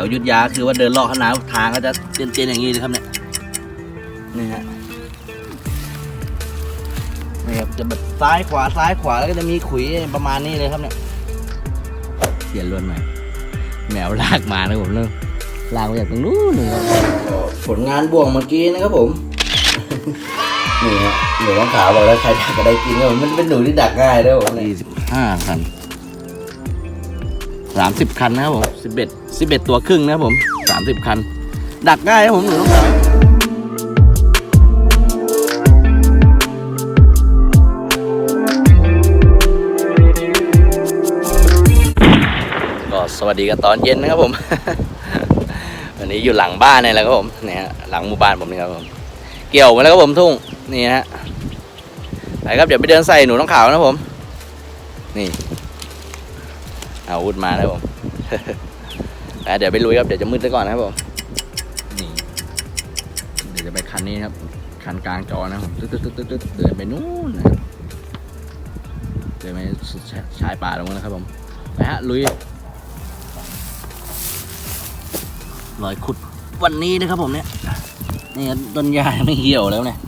วอยุทธยาคือว่าเดินเลาะขนาดทางก็จะเตียนๆอย่างนี้เลยครับเนี่ยนี่ฮะนี่ครับจะแบบซ้ายขวาซ้ายขวาแล้วก็จะมีขุยประมาณนี้เลยครับเนี่ยเปลี่ยนลวนใหม่แมวลากมานะผมเริ่มลากมาจากตรงนู้นเลยครับผลงานบ่วงเมื่อกี้นะครับผมนี่ฮะหนูน้องขาวบอกแล้วใครดักก็ได้กินครับผมมันเป็นหนูที่ดักง่ายด้วยผมยี่สิบห้าคัน สามสิบคันนะครับผมสิบเอ็ดสิบเอ็ดตัวครึ่งนะครับผมสามสิบคัน ดักง่ายครับผมหนูน้องขาวก็สวัสดีกันตอนเย็นนะครับผม วันนี้อยู่หลังบ้านนี่แหละครับผมเนี่ยฮะหลังหมู่บ้านผมนี่ครับผม เกี่ยวมาแล้วครับผมทุ่งนี่ฮะไปครับเดี๋ยวไปเดินใส่หนูน้องขาวนะครับผม นี่ เอาอาวุธมานะครับผมไปเดี๋ยวไปลุยครับ เดี๋ยวจะมืดซะก่อนนะครับผม นี่ เดี๋ยวจะไปคันนี้ครับ คันกลางจอนะครับตึ๊ดตึ๊ดตึ๊ดตึ๊ดตึ๊ดเดินไปนู่นนะครับเดินไปสุดชายป่าตรงนู้นนะครับผม ไปฮะ ลุยรอยขุดวันนี้นะครับผมเนี่ย นี่ต้นยาไม่เหี่ยวแล้วเนี่ย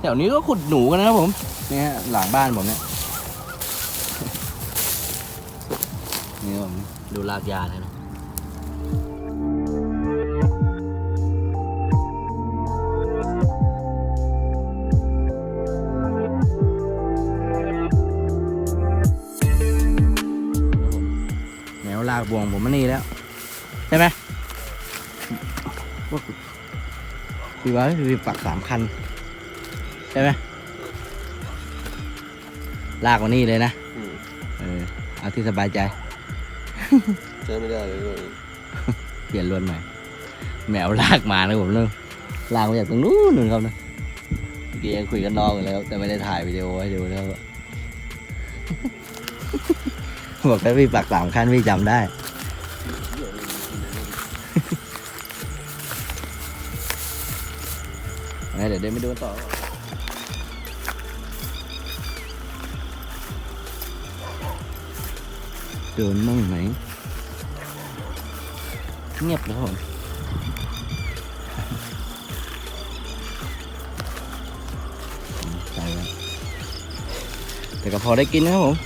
แถวนี้ก็ขุดหนูกันนะครับผม นี่ฮะหลังบ้านผมเนี่ย นี่ผมดูรากยาเลยนะแมวลากบวงผมมานี่แล้ว ใช่ไหมพี่ว่าพี่ปักสามคัน ใช่ไหมลากมานี่เลยนะอืมเออ เอาที่สบายใจ ใช้ไม่ได้เลยด้วยเปลี่ยนรวนใหม่แมวลากมานะผมเริ่มลากมาจากตรงนู้นนู่นครับนะเมื่อกี้ยังคุยกันนอกอยู่แล้ว แต่ไม่ได้ถ่ายวิดีโอให้ดูแล้วบอกให้พี่ปักสามคันพี่จำได้เดี๋ยวเดินไปดูกันต่อ เดินมั่งไหนเงียบแล้วผมใส่ไว้แต่ก็พอได้กินนะครับผม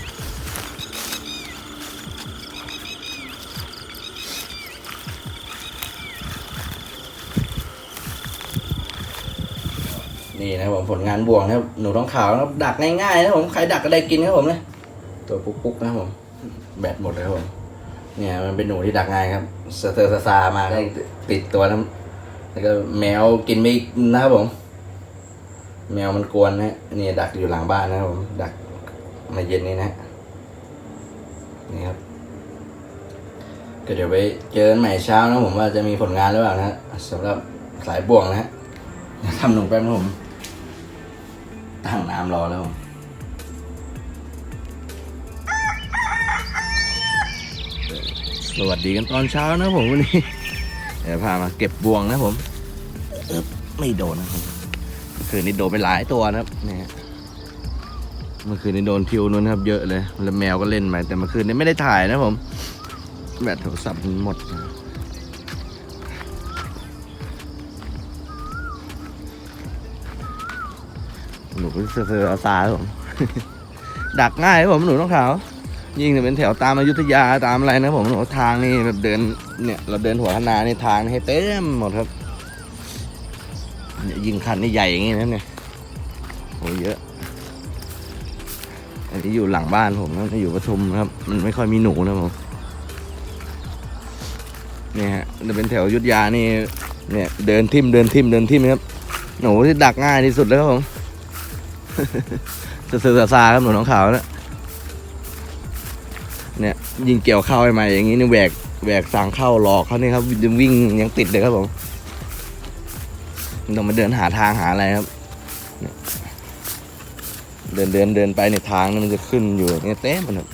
นี่นะผมผลงานบ่วงนะครับหนูท้องขาวนะดักง่ายๆนะผมใครดักก็ได้กินครับผมเนี่ยตัวปุ๊กๆนะผม แบตหมดเลยครับผมเนี่ยมันเป็นหนูที่ดักง่ายครับสเตอร์ซาซามาได้ติดตัวนะแล้วก็แมวกินไม่นะครับผม แมวมันกวนนะนี่ดักอยู่หลังบ้านนะครับผมดักมาเย็นนี้นะนี่ครับก็เดี๋ยวไปเจอกันใหม่เช้านะผมว่าจะมีผลงานหรือเปล่านะฮะสำหรับสายบ่วงนะฮะเดี๋ยวทำหนูแป๊บนะผมตั้งน้ำรอแล้วผม สวัสดีกันตอนเช้านะผมวันนี้ เดี๋ยวพามาเก็บบวงนะผมเอบไม่โดนนะครับเมื่อคืนนี้โดนไปหลายตัวนะครับนี่ฮะเมื่อคืนนี้โดนทิวนู้นครับ เยอะเลย แล้วแมวก็เล่นไปแต่เมื่อคืนนี้ไม่ได้ถ่ายนะผมแบตโทรศัพท์มันหมดนะหนูก็นเสือๆอาซาผมดักง่ายผมหนูต้องขาว ยิ่งจะเป็นแถวตามอยุธยาตามอะไรนะผมโอ้ทางนี่แบบเดินเนี่ยเราเดินหัวคณานี่ทางให้เต็มหมดครับยิงคันนี่ใหญ่อย่างงี้นะเนี่ยโอ้เยอะ อันนี้อยู่หลังบ้านผมนะอยู่ปทุมครับ มันไม่ค่อยมีหนูนะผมเนี่ยฮะจะเป็นแถวอยุธยานี่ เนี่ย เดินทิมเดินทิมเดินทิมครับหนูที่ดักง่ายที่สุดแล้วครับผมเสือซาครับหนูน้องขาวนะ เนี่ยยิงเกี่ยวเข้าใหม่ๆอย่างนี้นี่แหวกแหวกสางเข้าหลอกเขานี่ครับยังวิ่งยังติดเลยครับผมต้องมาเดินหาทางหาอะไรครับเดินเดินเดินไปในทางนี่มันจะขึ้นอยู่เนี่ยเต้มันครับ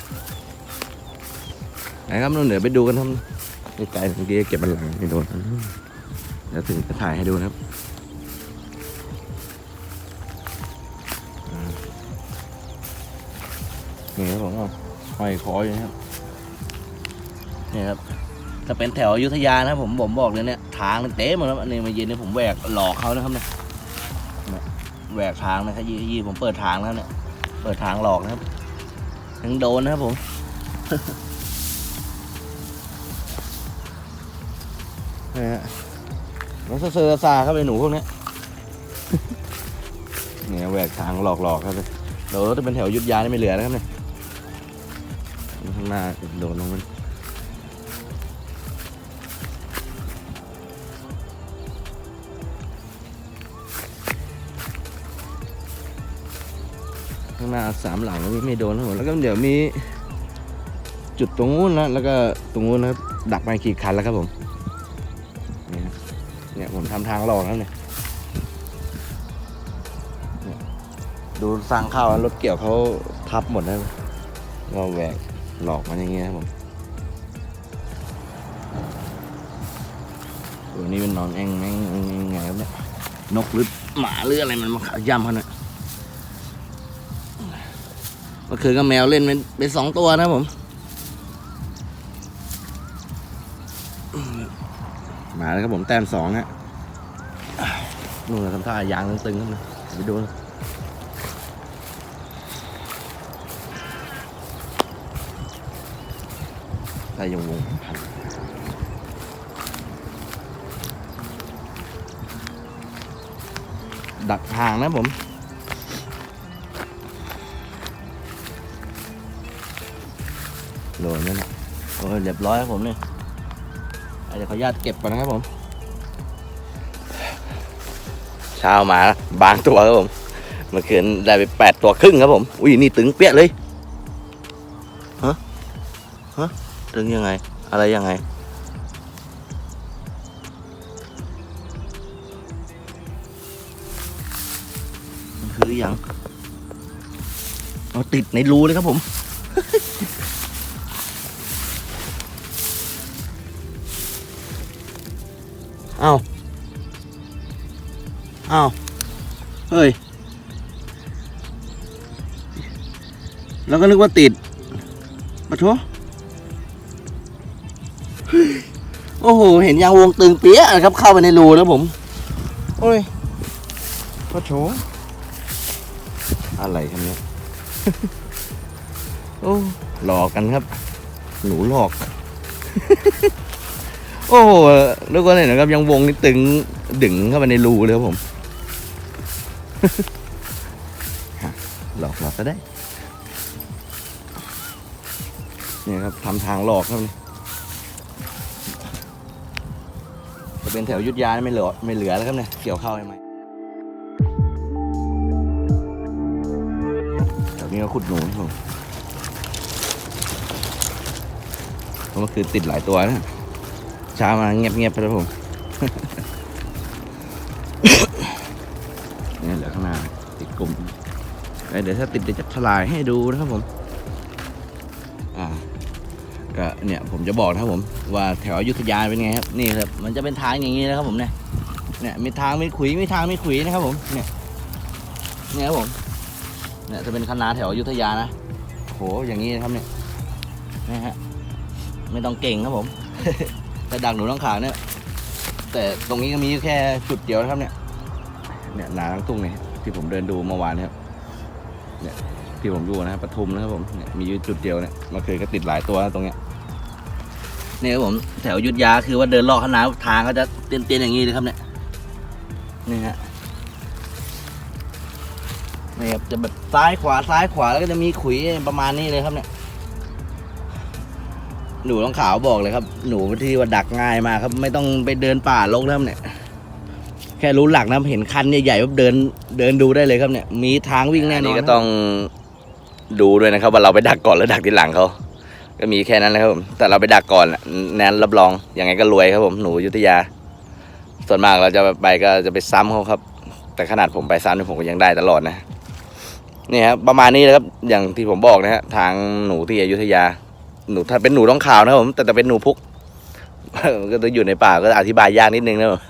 นะครับนู่นเดี๋ยวไปดูกันครับไกลๆเมื่อกี้เก็บมันหลังไม่โดนเดี๋ยวถึงจะถ่ายให้ดูนะครับนี่ครับผม ห้อยคออยู่นะครับนี่ครับถ้าเป็นแถวอยุธยานะผมผมบอกเลยเนี่ยทางเต็มหมดแล้วอันี่มาเยืนเนี่ยผมแหวกหลอกเขานะครับเนี่ยเนี่ยแหวกทางนะครับยี่ยี่ผมเปิดทางแล้วเนี่ยเปิดทางหลอกนะครับยังโดนนะครับผมเนี่ยฮะแล้วเซอร์ซาเข้าไปหนูพวกนี้เนี่ยแหวกทางหลอกๆครับเลยเดี๋ยวจะเป็นแถวยุดยานี่ไม่เหลือนะครับเนี่ย ข้างหน้าโดนลงมันข้างหน้าสามหลังไม่โดนทั้งหมดแล้วก็เดี๋ยวมีจุดตรงนู้นนะแล้วก็ตรงนู้นนะครับดักไปขี่คันแล้วครับผมเนี่ยผมทำทางหลอกแล้วเนี่ยดูสร้างข้าวรถเกี่ยวเขาทับหมดนะก็แหวก หลอกมันอย่างเงี้ยครับผมตัวนี้เป็นนอนแองแองแองแงไงครับเนี่ยนกหรือหมาหรืออะไรมันมาขย่ำเขาเนี่ยเมื่อคืนก็แมวเล่นเป็นเป็นสองตัวนะผมมาแล้วครับผมแต้มสองฮะนู่นทำท่ายางตึงๆครับนะไปดูนะ ได้ยังวงพันดักทางนะผมโหลดนั่นแหละโอ้ยเรียบร้อยครับผมเนี่ยเดี๋ยวขออนุญาตเก็บก่อนนะครับผม เช้ามาบางตัวครับผมเมื่อคืนได้ไปแปดตัวครึ่งครับผม อุ้ยนี่ตึงเปี้ยเลย ฮะ ฮะ ตึงยังไง อะไรยังไง คืออย่างเอาติดในรูเลยครับผม เอาเอาเฮ้ย แล้วก็นึกว่าติดปะโถ โอ้โห เห็นยางวงตึงเปี้ยนะครับ เข้าไปในรูแล้วผม โอ้ยปะโถอะไรครับเนี่ยโอ้หลอกกันครับ หนูหลอก โอ้โหแล้วก็เนี่ยนะครับ ยังวงนี่ตึงดึงเข้าไปในรูเลยครับผมหลอกหลอกก็ได้ เนี่ยครับทำทางหลอกครับนี่จ เป็นแถวยุทธยาไม่เหลือไม่เหลือแล้วครับเนี่ยเกี่ยวเข้าใช่ไหมแถวนี้ก็ขุดหนูครับผมเมื่อคืนติดหลายตัวนะเช้ามาเงียบๆไปแล้วผมเนี่ยเหลือข้างหน้าติดกลุ่มเอ้ยเดี๋ยวถ้าติดเดี๋ยวจะทลายให้ดูนะครับผม อ่า ก็เนี่ยผมจะบอกนะครับผมว่าแถวอยุธยาเป็นไงครับนี่ครับมันจะเป็นทางอย่างนี้นะครับผมเนี่ยเนี่ยมีทางมีขุยมีทางมีขุยนะครับผมเนี่ยเนี่ยครับผมเนี่ยจะเป็นคณะแถวอยุธยานะโหอย่างนี้นะครับเนี่ยนะฮะไม่ต้องเก่งครับผม แต่ดักหนูต้องขาวเนี่ย แต่ตรงนี้ก็มีแค่จุดเดียวนะครับเนี่ยเนี่ยนาทั้งตุ้งเนี่ยที่ผมเดินดูเมื่อวานนะครับเนี่ยที่ผมดูนะครับปทุมนะครับผมเนี่ยมีอยู่จุดเดียวเนี่ยเมื่อคืนก็ติดหลายตัวนะตรงเนี้ย นี่ครับผมแถวยุทธยาคือว่าเดินลอกคณะทางก็จะเตียนๆอย่างนี้เลยครับเนี่ยนี่ฮะนี่ครับจะแบบซ้ายขวาซ้ายขวาแล้วก็จะมีขุยประมาณนี้เลยครับเนี่ยหนูต้องขาวบอกเลยครับ หนูที่ว่าดักง่ายมากครับ ไม่ต้องไปเดินป่าลกแล้วเนี่ย แค่รู้หลักนะเห็นคันใหญ่ๆว่าเดินเดินดูได้เลยครับเนี่ย มีทางวิ่งแน่นอนก็ต้องดูด้วยนะครับ ว่าเราไปดักก่อนหรือดักทีหลังเขา ก็มีแค่นั้นแหละครับผม แต่เราไปดักก่อนน่ะแนนรับรองยังไงก็รวยครับผมหนูอยุทธยา ส่วนมากเราจะไปก็จะไปซ้ำเขาครับ แต่ขนาดผมไปซ้ำเนี่ยผมก็ยังได้ตลอดนะนี่ครับประมาณนี้เลยครับอย่างที่ผมบอกนะฮะทางหนูที่อยุธยา หนูถ้าเป็นหนูต้องข่าวนะครับผม แต่แต่เป็นหนูพุกก็จะอยู่ในป่าก็อธิบายยากนิดนึงนะผม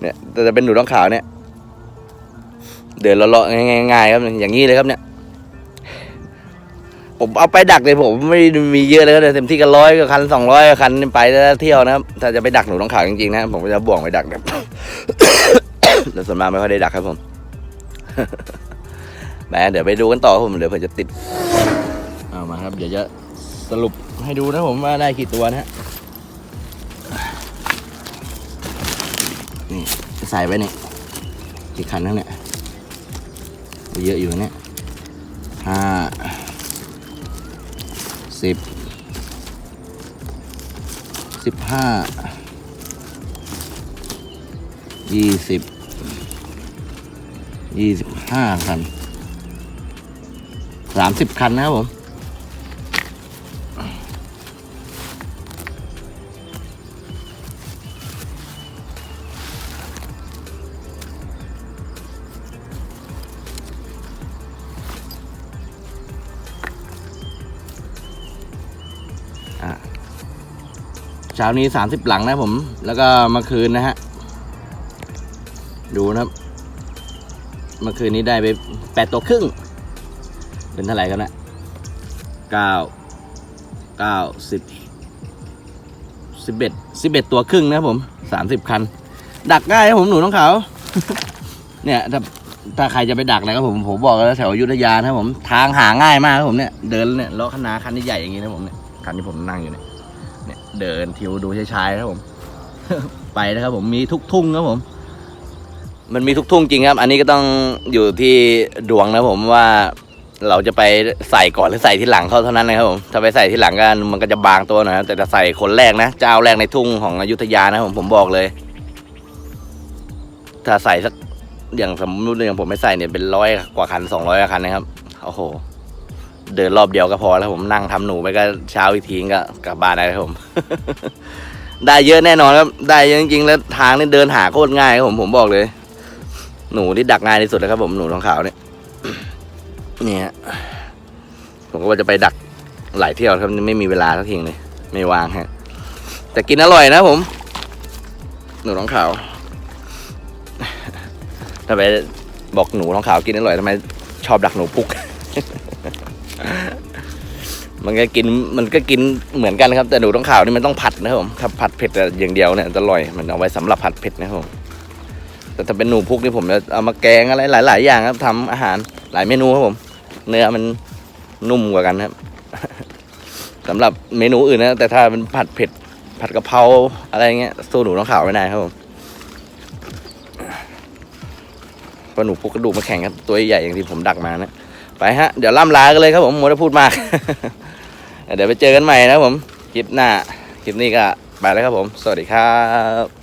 เนี่ยแต่จะเป็นหนูต้องข่าวเนี่ย เดินเลาะๆง่ายๆครับอย่างนี้เลยครับเนี่ย ผมเอาไปดักเลยผมไม่มีเยอะเลยก็เต็มที่ก็ร้อยก็คันสองร้อยคันไปแล้วเที่ยวนะครับถ้าจะไปดักหนูต้องขาวจริงๆนะผมก็จะบ่วงไปดักแบบแล้วส่วนมากไม่ค่อยได้ดักครับผมแหมเดี๋ยวไปดูกันต่อครับผมเดี๋ยวเผื่อจะติดเอามาครับ เดี๋ยวจะสรุปให้ดูนะผมว่าได้กี่ตัวนะฮะนี่ใส่ไว้นี่กี่คันทั้งเนี่ยเยอะอยู่เนี่ยห้า สิบสิบห้ายี่สิบยี่สิบห้าคันสามสิบคันนะครับผม ช้านี้สามสิบหลังนะผม แล้วก็เมื่อคืนนะฮะ ดูนะครับ เมื่อคืนนี้ได้ไปแปดตัวครึ่ง เป็นเท่าไหร่กันนะเก้าเก้าสิบสิบเอ็ดสิบเอ็ดตัวครึ่งนะครับผมสามสิบคัน ดักง่ายครับผมหนูน้องเขา เนี่ยถ้าถ้าใครจะไปดักนะครับผมผมบอกแล้วแถวอยุธยานะครับผม ทางหาง่ายมากครับผมเนี่ย เดินเนี่ยล้อคณะคันที่ใหญ่อย่างงี้นะผมเนี่ยคันที่ผมนั่งอยู่เนี่ย เนี่ยเดินทิวดูช้าๆนะครับผม ไปนะครับผมมีทุกทุ่งครับผม มันมีทุกทุ่งจริงครับ อันนี้ก็ต้องอยู่ที่ดวงนะผมว่าเราจะไปใส่ก่อนหรือใส่ที่หลังเขาเท่านั้นนะครับผมถ้าไปใส่ที่หลังกันมันก็จะบางตัวหน่อยแต่จะใส่คนแรกนะเจ้าแรกในทุ่งของอยุธยานะผมผมบอกเลย ถ้าใส่สักอย่างสมมติอย่างผมไม่ใส่เนี่ยเป็นร้อยกว่าคันสองร้อยกว่าคันนะครับโอ้โห เดินรอบเดียวก็พอแล้วผมนั่งทำหนูไปก็เช้าอีกทีก็กลับบ้านได้ครับผม ได้เยอะแน่นอนครับ ได้เยอะจริงๆแล้วทางนี่เดินหาโคตรง่ายครับผมผมบอกเลย หนูที่ดักง่ายที่สุดเลยครับผมหนูทองขาวเนี่ยเนี่ยผมก็ว่าจะไปดักหลายเที่ยวครับไม่มีเวลาสักทีเลยไม่วางฮะแต่กินอร่อยนะผม หนูทองขาวทำไมบอกหนูทองขาวกินอร่อยทำไมชอบดักหนูพุก มันก็กินมันก็กินเหมือนกันครับ แต่หนูทองข่าวนี่มันต้องผัดนะครับผมถ้าผัดเผ็ดอย่างเดียวเนี่ยจะอร่อยมันเอาไว้สำหรับผัดเผ็ดนะครับผมแต่ถ้าเป็นหนูพุกนี่ผมจะเอามาแกงอะไรหลาย ๆ อย่างครับทำอาหารหลายเมนูครับผม เนื้อมันนุ่มกว่ากันครับสำหรับเมนูอื่นนะแต่ถ้าเป็นผัดเผ็ดผัดกะเพราอะไรเงี้ยสู้หนูต้องข่าวไม่ได้ครับผมเพราหนูพุกกระดูกมาแข่งกันตัวใหญ่อย่างที่ผมดักมานะ ไปฮะ เดี๋ยวล่ำลากันเลยครับผมมัวแต่พูดมาก เดี๋ยวไปเจอกันใหม่นะครับผม คลิปหน้า คลิปนี้ก็ไปแล้วครับผม สวัสดีครับ